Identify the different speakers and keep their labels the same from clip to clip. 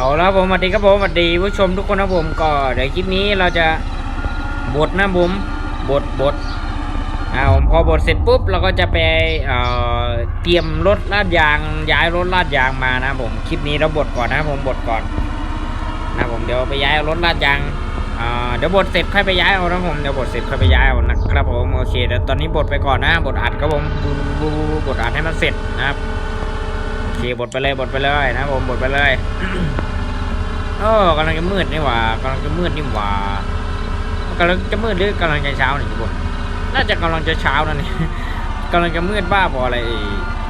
Speaker 1: เอาแล้วผมสวัสดีครับผมสวัสดีผู้ชมทุกคนนะผมก็เดี๋ยวคลิปนี้เราจะบดนะผมบดบดอ่าผมพอบดเสร็จปุ๊บเราก็จะไปเอ่อเตรียมรถลาดยางย้ายรถลาดยางมานะผมคลิปนี้เราบดก่อนนะผมบดก่อนนะผมเดี๋ยวไปย้ายรถลาดยางอ่าเดี๋ยวบดเสร็จค่อยไปย้ายเอานะผมเดี๋ยวบดเสร็จค่อยไปย้ายเอานะครับผมโอเคเดี๋ยวตอนนี้บดไปก่อนนะบดอัดครับผมบดอัดให้มันเสร็จนะครับโอเคบดไปเลยบดไปเลยนะผมบดไปเลย โอ้กำลังจะมืดนี่หว่ากำลังจะมืดนี่หว่ากำลังจะมืดหรือกำลังจะเช้านี่ทุกคนน่าจะกำลังจะเช้านั่นนี่กำลังจะมืดบ้าพออะไร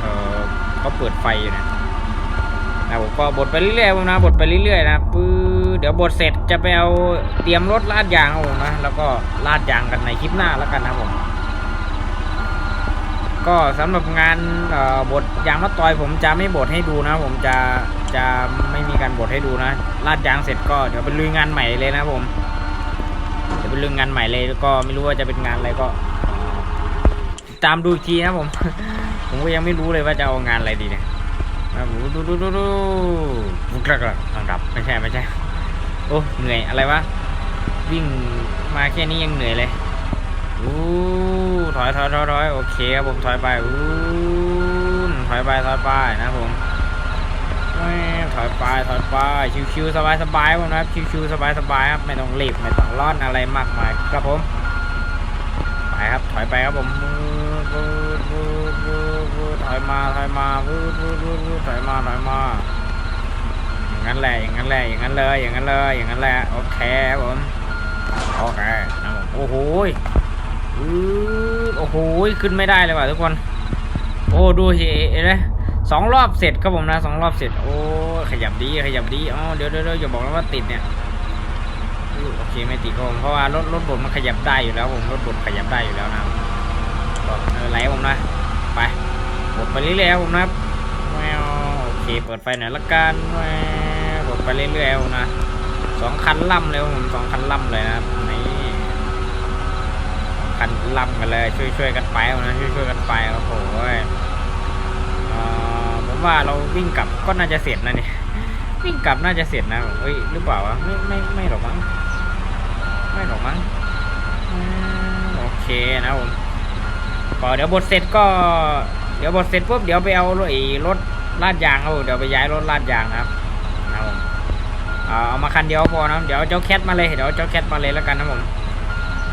Speaker 1: เออเขาเปิดไฟอยู่นะนะผมก็บดไปเรื่อยๆผมนะบดไปเรื่อยๆนะปื้อเดี๋ยวบดเสร็จจะไปเอาเตรียมรถลาดยางเอาผมนะแล้วก็ลาดยางกันในคลิปหน้าแล้วกันนะผมก็สำหรับงานบทยางมะตอยผมจะไม่บทให้ดูนะ ผมจะ จะไม่มีการบทให้ดูนะลาดยางเสร็จก็เดี๋ยวไปลุยงานใหม่เลยนะผมเดี๋ยวไปลุยงานใหม่เลยแล้วก็ไม่รู้ว่าจะเป็นงานอะไรก็ตามดูอีกทีนะผม ผมก็ยังไม่รู้เลยว่าจะเอางานอะไรดีเนี่ยนะดูดูดูดูดูบุกระกระทางดับไม่ใช่ไม่ใช่โอ้เหนื่อยอะไรวะวิ่งมาแค่นี้ยังเหนื่อยเลยอู้ถอยถอยถอยถอยโอเคครับผมถอยไปอู้ถอยไปถอยไปนะผม ถอยไปถอยไปชิวๆสบายๆผมนะครับชิวๆสบายๆครับไม่ต้องรีบไม่ต้องร้อนอะไรมากมายครับผมไปครับถอยไปครับผมวูวูวูวูถอยมาถอยมาวูวูวูวูถอยมาถอยมาอย่างนั้นแหละอย่างนั้นแหละอย่างนั้นเลยอย่างนั้นเลยอย่างนั้นแหละโอเคครับผมโอเคนะผมโอ้โหอือโอ้โหขึ้นไม่ได้เลยว่ะทุกคน โอ้ดูสิเห็นไหม สองรอบเสร็จครับผมนะสองรอบเสร็จ โอ้ขยับดีขยับดีอ๋อเดี๋ยวเดี๋ยวเดี๋ยวอย่าบอกนะว่าติดเนี่ยโอเคไม่ติดครับผมเพราะว่ารถรถบดมันขยับได้อยู่แล้วผมรถบดขยับได้อยู่แล้วนะก็เออไหลผมนะไปบดไปเรื่อยๆผมนะแววโอเคเปิดไฟหน่อยละกันแววบดไปเรื่อยๆผมนะสองคันล่ำเลยผมสองคันล่ำเลยนะนี่กันล่ำกันเลยช่วยช่วยๆกันไปเอานะช่วยช่วยๆกันไปโอ้โหเอ่อผม ว่าเราวิ่งกลับก็น่าจะเสร็จนะเนี่ยวิ่งกลับน่าจะเสร็จนะเฮ้ยหรือเปล่าวะไม่ไม่ไม่หรอกมั้งไม่หรอกมั้งอืมโอเคนะผมก็เดี๋ยวบทเสร็จก็ เดี๋ยวบทเสร็จปุ๊บเดี๋ยวไปเอารถไอ้รถลาดยางเอาเดี๋ยวไปย้ายรถลาดยางนะครับนะผมเอาเอามาคันเดียวพอนะเดี๋ยวเจ้าแคทมาเลยเดี๋ยวเจ้าแคทมาเลยแล้วกันนะผม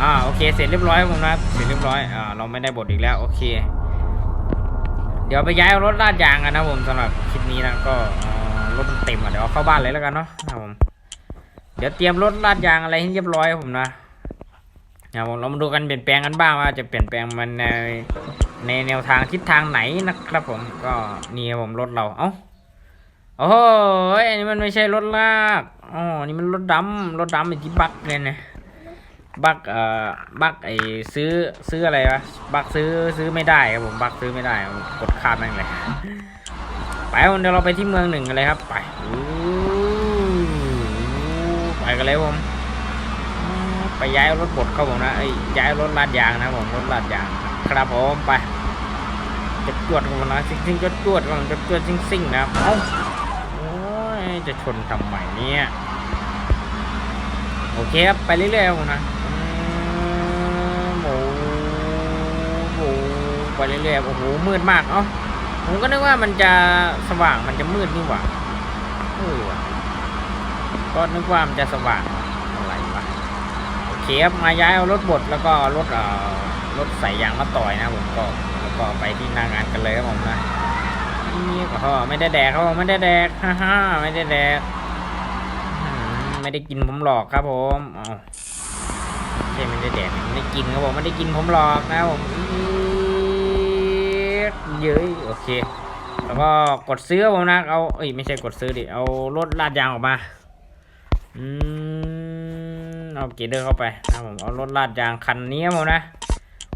Speaker 1: อ่าโอเคเสร็จเรียบร้อยครับผมนะครับเสร็จเรียบร้อยอ่าเราไม่ได้บทอีกแล้วโอเค เดี๋ยวไปย้ายรถลาดยางกันนะผมสำหรับคลิปนี้นะก็รถมันเต็มอะเดี๋ยวเข้าบ้านเลยแล้วกันเนาะนะครับผมเดี๋ยวเตรียมรถลาดยางอะไรให้เรียบร้อยผมนะนะผมเรามาดูกันเปลี่ยนแปลงกันบ้างว่าจะเปลี่ยนแปลงมันในในแนวทางทิศทางไหนนะครับผมก็นี่ครับผมรถเราเอ้าโอ้โหอันนี้มันไม่ใช่รถลากอ๋อนี่มันรถดำรถดำไอ้ที่บักเลยเนี่ย บักเอ่อบักไอซื้อซื้ออะไรวะบักซื้อซื้อไม่ได้ครับผมบักซื้อไม่ได้ผมกดข้ามแม่งเลยไปผมเดี๋ยวเราไปที่เมืองหนึ่งกันเลยครับ ไปอู้ไปกันเลยผมไปย้ายรถบดเข้าผมนะไอ้ยย้ายรถลาดยางนะผมรถลาดยางครับผมไปจะจวดของผมนะซิ่งซิ่งจะจวดของจะจวดซิ่งซิ่งนะครับเอ้าโอ้ยจะชนทำไมเนี่ยโอเคครับไปเรื่อยๆครับผมนะอืมหมูหมู ไปเรื่อยๆโอ้โหมืดมากเอ้าผมก็นึกว่ามันจะสว่างมันจะมืดนี่หว่าเออก็นึกว่ามันจะสว่างอะไรวะโอเคครับมาย้ายเอารถบดแล้วก็รถเอ่อรถใส่ยางมาต่อยนะผมก็แล้วก็ไปที่หนางานกันเลยครับผมนะนี่ก็ไม่ได้แดกครับผมไม่ได้แดกฮ่าฮ่าไม่ได้แดกไม่ได้กินผมหลอกครับผมอ๋อใช่ไม่ได้แดกไม่ได้กินครับผมไม่ได้กินผมหลอกนะผม เย้ยโอเค แล้วก็กดซื้อผมนะเอาเอ้ยไม่ใช่กดซื้อดิเอารถลาดยางออกมาอืมเอาเกเดอร์เข้าไปนะครับผมเอารถลาดยางคันนี้ผมนะ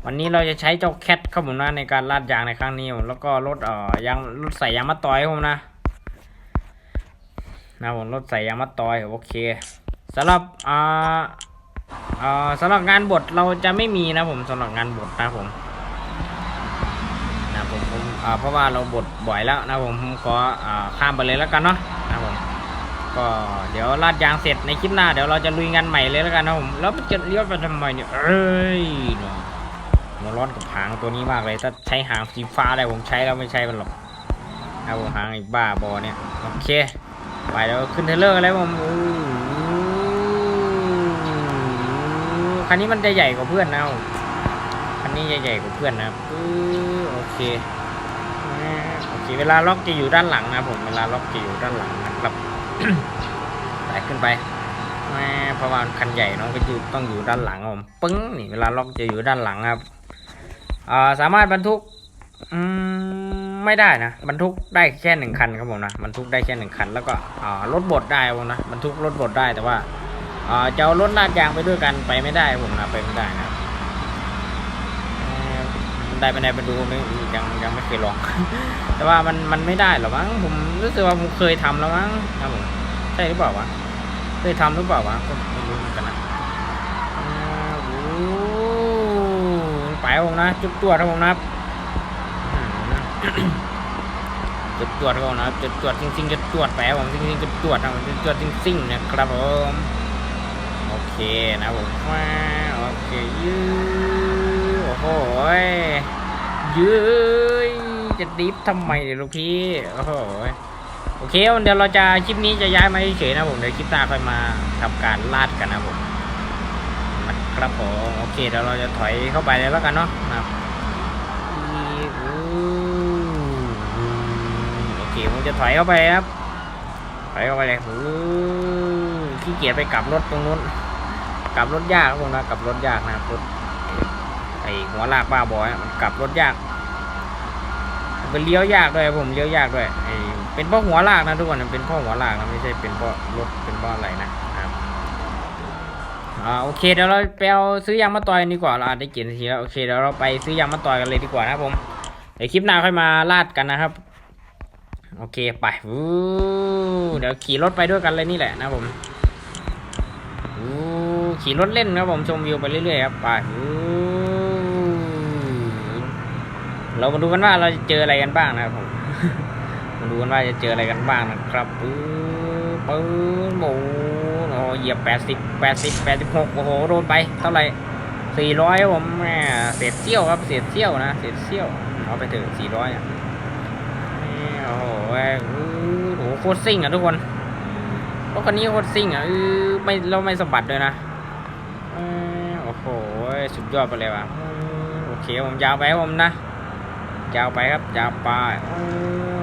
Speaker 1: วันนี้เราจะใช้เจ้าแคทครับผมนะในการลาดยางในครั้งนี้ผมแล้วก็รถเอ่อยางรถใส่ยางมะตอยผมนะนะผมรถใส่ยางมะตอยโอเคสำหรับอ่าอ่าสำหรับงานบทเราจะไม่มีนะผมสำหรับงานบทนะผม ผมผมอ่าเพราะว่าเราบทบ่อยแล้วนะผมผมขออ่าข้ามไปเลยแล้วกันเนาะนะผมก็เดี๋ยวลาดยางเสร็จในคลิปหน้าเดี๋ยวเราจะลุยงานใหม่เลยแล้วกันนะผมแล้วมันจะเลี้ยวไปทำไมเนี่ยเอ้ยเนาะหัวร้อนกับหางตัวนี้มากเลย ถ้าใช้หางสีฟ้าอะไรผมใช้แล้วไม่ใช้มันหรอกเอาผมหางไอ้บ้าบอเนี่ยโอเค ไปเดี๋ยวขึ้นเทเลอร์กันเลยผมอู้คันนี้มันจะใหญ่กว่าเพื่อนนะคันนี้จะใหญ่กว่าเพื่อนนะครับ เคโอเค เวลาล็อกจะอยู่ด้านหลังนะผม เวลาล็อกจะอยู่ด้านหลังนะครับไปขึ้นไปแม่เพราะว่าคันใหญ่เน้องก็อยู่ต้องอยู่ด้านหลังผมปึ้งนี่เวลาล็อกจะอยู่ด้านหลังครับอสามารถบรรทุกอืมไม่ได้นะบรรทุกได้แค่หนึ่งคันครับผมนะบรรทุกได้แค่หนึ่งคัน แล้วก็อ่รถบดได้ผมนะบรรทุกรถบดได้แต่ว่าอ่าจะเอารถลาดยางไปด้วยกันไปไม่ได้ผมนะไปไม่ได้นะ ได้ไปไหนไปดูไม่ยังยังไม่เคยลอง แต่ว่ามันมันไม่ได้หรอมั้งผมรู้สึกว่าผมเคยทำแล้วมั้งครับผมใช่หรือเปล่าวะเคยทำหรือเปล่าวะก็ไม่รู้เหมือนกันนะโอ้ไปผมนะ จุดตรวจครับผมนะจุดตรวจครับผมนะจุดตรวจจริงๆจุดตรวจไปผมจริงๆจุดตรวจนะผมจุดตรวจจริงๆนะครับผมโอเคนะผมโอเคยืด โอ้ยยืจะดิฟทำไมเนี่ยลูกพี่ โอ้โหยโอเคเดี๋ยวเราจะคลิปนี้จะย้ายมาเฉยๆนะผมเดี๋ยวคลิปหน้าค่อยมาทำการลาดกันนะผมนะครับผมโอเคเดี๋ยวเราจะถอยเข้าไปเลยแล้วกันเนาะนะครับโอเคผมจะถอยเข้าไปครับถอยเข้าไปเลยโอ้ยขี้เกียจไปกลับรถตรงนู้นกลับรถยากครับผมนะกลับรถยากนะครับรถ อหัวลากบ้าบอยมันกลับรถยากเป็นเลี้ยวยากด้วยผมเลี้ยวยากด้วยไอเป็นเพราะหัวลากนะทุกคนเป็นเพราะหัวลากนะไม่ใช่เป็นเพราะรถเป็นเพราะอะไรนะครับอ่าโอเคเดี๋ยวเราไปเอาซื้อยางมาต่อยดีกว่าเราอาจได้เกียนทีแล้วโอเคเดี๋ยวเราไปซื้อยางมาต่อยกันเลยดีกว่านะผมเดี๋ยวคลิปหน้าค่อยมาลาดกันนะครับ โอเคไปวู้เดี๋ยวขี่รถไปด้วยกันเลยนี่แหละนะผมวู้ขี่รถเล่นครับผมชมวิวไปเรื่อยๆครับไปวู้ เรามาดูกันว่าเราจะเจออะไรกันบ้างนะครับผมมาดูกันว่าจะเจออะไรกันบ้างนะครับปื้อปื้อโอ้โหโอ้เหยียบแปดสิบแปดสิบแปดสิบหกโอ้โหโดนไปเท่าไหร่สี่ร้อยผมแหมเศษเสี้ยวครับเศษเสี้ยวนะเศษเสี้ยวเอาไปเถอะสี่ร้อยโอ้โหโอ้โหโคตรซิ่งอะทุกคนรถคันนี้โคตรซิ่งอะเออไม่เราไม่สะบัดเลยนะโอ้โหสุดยอดไปเลยว่ะโอเคผมยาวไปผมนะ ยาวไปครับยาวไป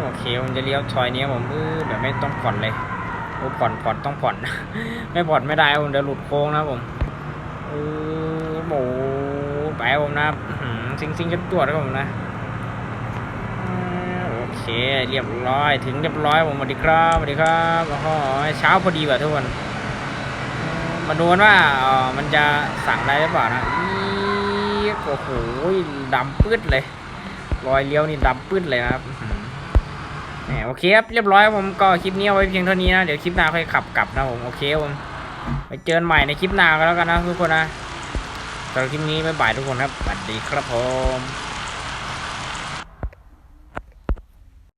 Speaker 1: โอเคผมจะเลี้ยวซอยนี้ผมเออแบบไม่ต้องผ่อนเลยโอ้ผ่อนผ่อนต้องผ่อน ไม่ผ่อนไม่ได้ผมเดี๋ยวหลุดโค้งนะผมเออโอ้โหไปครับผมนะซิงซิงจะตรวจครับผมนะโอเคเรียบร้อยถึงเรียบร้อยผมสวัสดีครับสวัสดีครับโอ้โหเช้าพอดีแบบทุกคนมาดูกันว่าอ่อมันจะสั่งได้หรือเปล่านะโอ้โหดำปื้ดเลย รอยเลี้ยวนี่ดำปื้นเลยนะครับแหมโอเคครับ เรียบร้อยผมก็คลิปนี้เอาไว้เพียงเท่านี้นะ เดี๋ยวคลิปหน้าค่อยขับกลับนะผมโอเคผมไปเจอกันใหม่ในคลิปหน้ากันแล้วกันนะทุกคนนะสำหรับคลิปนี้บ๊ายบายทุกคนครับสวัสดีครับผม